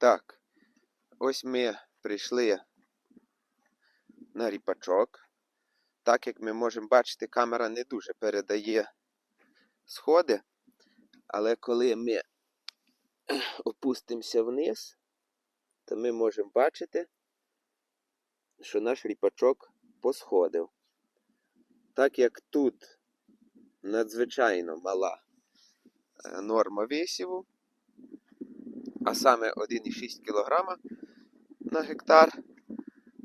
Так, ось ми прийшли на ріпачок. Так як ми можемо бачити, камера не дуже передає сходи. Але коли ми опустимося вниз, то ми можемо бачити, що наш ріпачок посходив. Так як тут надзвичайно мала е, норма висіву, а саме 1,6 кг на гектар.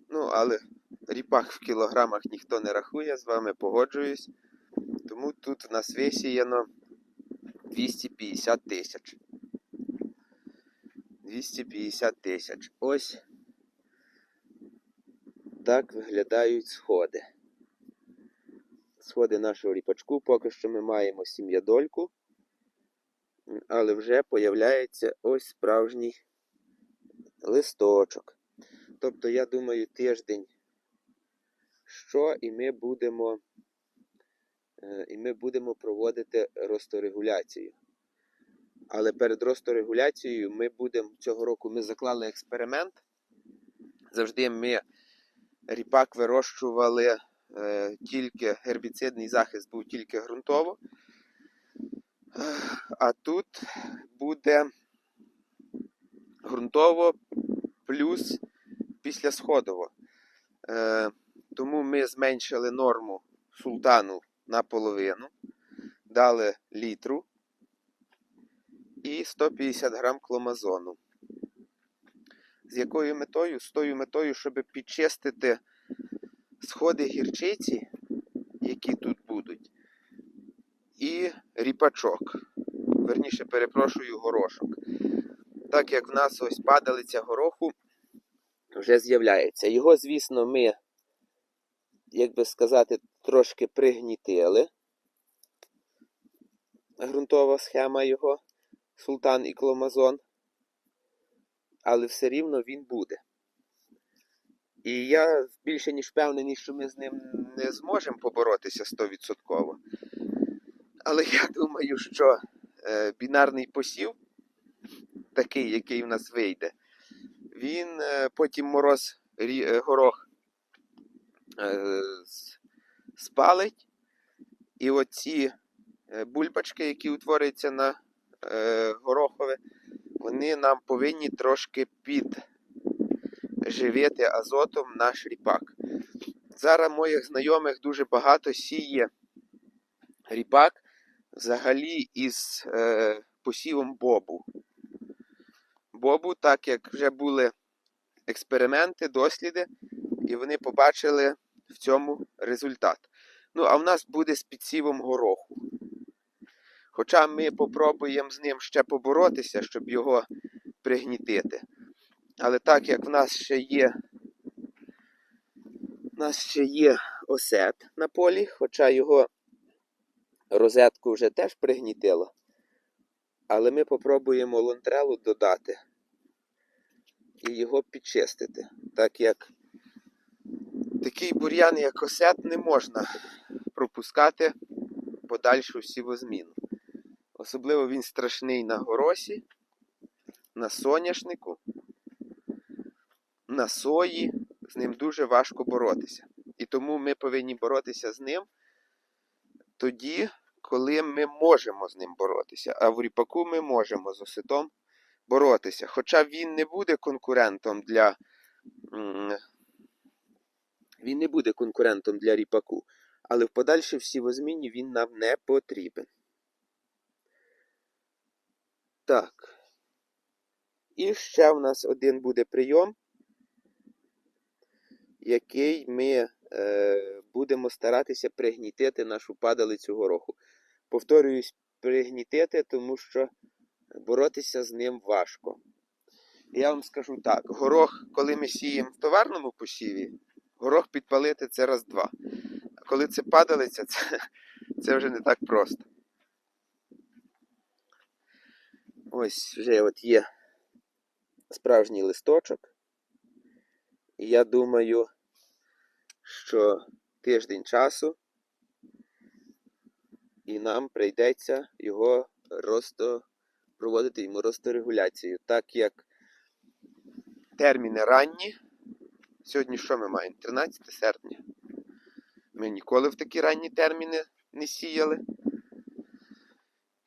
Ну, але ріпак в кілограмах ніхто не рахує, з вами погоджуюсь. Тому тут у нас висіяно 250 тисяч. 250 тисяч. Ось так виглядають сходи. Сходи нашого ріпачку. Поки що ми маємо сім'ядольку, але вже появляється ось справжній листочок. Тобто, я думаю, тиждень що, і ми будемо, е, і ми будемо проводити росторегуляцію. Але перед росторегуляцією ми будемо цього року ми заклали експеримент. Завжди ми ріпак вирощували е, тільки гербіцидний захист був тільки ґрунтово. А тут буде ґрунтово плюс післясходово. Е, тому ми зменшили норму султану наполовину, дали літру і 150 грам кломазону. З якою метою? З тою метою, щоб підчистити сходи гірчиці, які тут будуть, і ріпачок. Верніше, перепрошую, горошок. Так як в нас ось падалиця гороху вже з'являється. Його, звісно, ми, як би сказати, трошки пригнітили. Грунтова схема його, султан і кломазон. Але все рівно він буде. І я більше ніж впевнений, що ми з ним не зможемо поборотися 100%. Але я думаю, що е, бінарний посів, такий, який в нас вийде, він е, потім мороз е, горох спалить. І оці бульбачки, які утворюються на горохове, вони нам повинні трошки підживити азотом наш ріпак. Зараз моїх знайомих дуже багато сіє ріпак взагалі із е, посівом бобу. Бобу, так як вже були експерименти, досліди, і вони побачили в цьому результат. Ну, а в нас буде з підсівом гороху. Хоча ми попробуємо з ним ще поборотися, щоб його пригнітити. Але так як в нас ще є в нас ще є осет на полі, хоча його розетку вже теж пригнітило. Але ми попробуємо лонтрелу додати і його підчистити. Так як такий бур'ян, як осет, не можна пропускати подальшу сівозміну. Особливо він страшний на горосі, на соняшнику, на сої. З ним дуже важко боротися. І тому ми повинні боротися з ним тоді, коли ми можемо з ним боротися. А в ріпаку ми можемо з осетом боротися. Хоча він не буде конкурентом для. Він не буде конкурентом для ріпаку. Але в подальшій всівозміні він нам не потрібен. Так. І ще в нас один буде прийом, який ми е, будемо старатися пригнітити нашу падалицю гороху. Повторююсь, пригнітити, тому що боротися з ним важко. Я вам скажу так: горох, коли ми сіємо в товарному посіві, горох підпалити це раз-два. А коли це падалиця, це, це вже не так просто. Ось вже от є справжній листочок. І я думаю, що тиждень часу і нам прийдеться його росто проводити йому росторегуляцію, так як терміни ранні. Сьогодні що ми маємо? 13 серпня. Ми ніколи в такі ранні терміни не сіяли,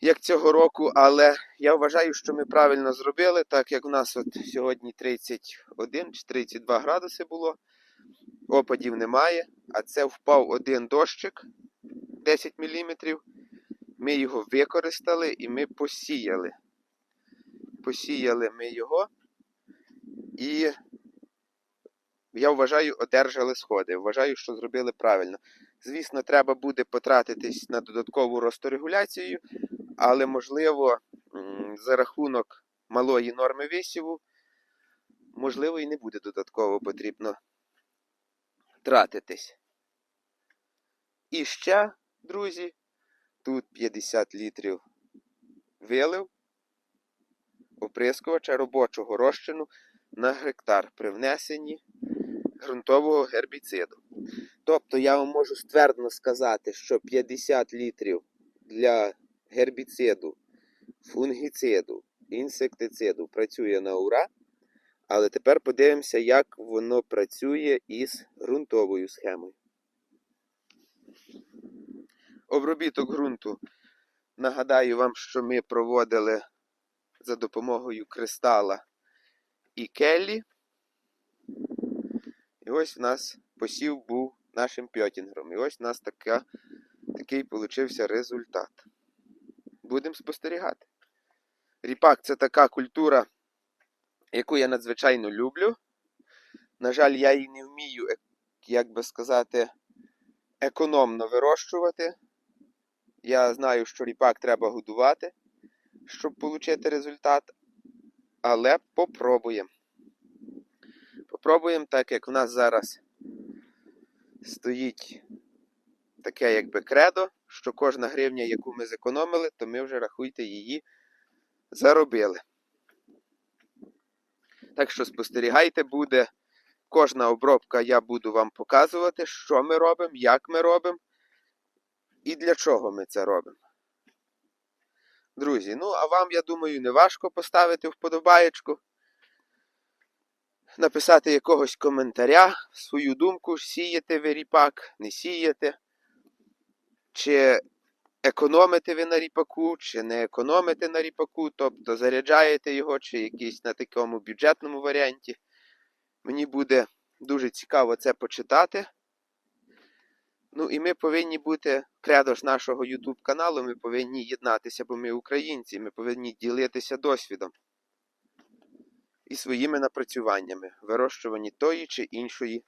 як цього року, але я вважаю, що ми правильно зробили, так як у нас от сьогодні 31 чи 32 градуси було, опадів немає, а це впав один дощик 10 мм. Ми його використали і ми посіяли. Посіяли ми його і я вважаю, одержали сходи. Вважаю, що зробили правильно. Звісно, треба буде потратитись на додаткову росторегуляцію, але можливо, за рахунок малої норми висіву, можливо, і не буде додатково потрібно тратитись. І ще, друзі, тут 50 літрів вилив оприскувача робочого розчину на гектар при внесенні ґрунтового гербіциду. Тобто я вам можу ствердно сказати, що 50 літрів для гербіциду, фунгіциду, інсектициду працює на ура. Але тепер подивимося, як воно працює із ґрунтовою схемою. Обробіток ґрунту. Нагадаю вам, що ми проводили за допомогою кристала і келлі. І ось у нас посів був нашим пьотінгером. І ось у нас така, такий получився результат. Будемо спостерігати. Ріпак це така культура, яку я надзвичайно люблю. На жаль, я її не вмію, як би сказати, економно вирощувати. Я знаю, що ріпак треба годувати, щоб отримати результат. Але попробуємо. Попробуємо, так як в нас зараз стоїть таке якби кредо, що кожна гривня, яку ми зекономили, то ми вже рахуйте її заробили. Так що спостерігайте, буде кожна обробка, я буду вам показувати, що ми робимо, як ми робимо і для чого ми це робимо. Друзі, ну а вам, я думаю, не важко поставити вподобаєчку, написати якогось коментаря, свою думку, сієте ви ріпак, не сієте, чи економите ви на ріпаку, чи не економите на ріпаку, тобто заряджаєте його, чи якийсь на такому бюджетному варіанті. Мені буде дуже цікаво це почитати. Ну і ми повинні бути кредо ж нашого YouTube каналу, ми повинні єднатися, бо ми українці, ми повинні ділитися досвідом і своїми напрацюваннями вирощуванні тої чи іншої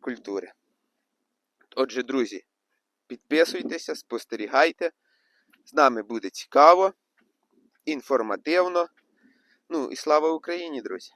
культури. Отже, друзі, підписуйтеся, спостерігайте. З нами буде цікаво, інформативно. Ну і слава Україні, друзі!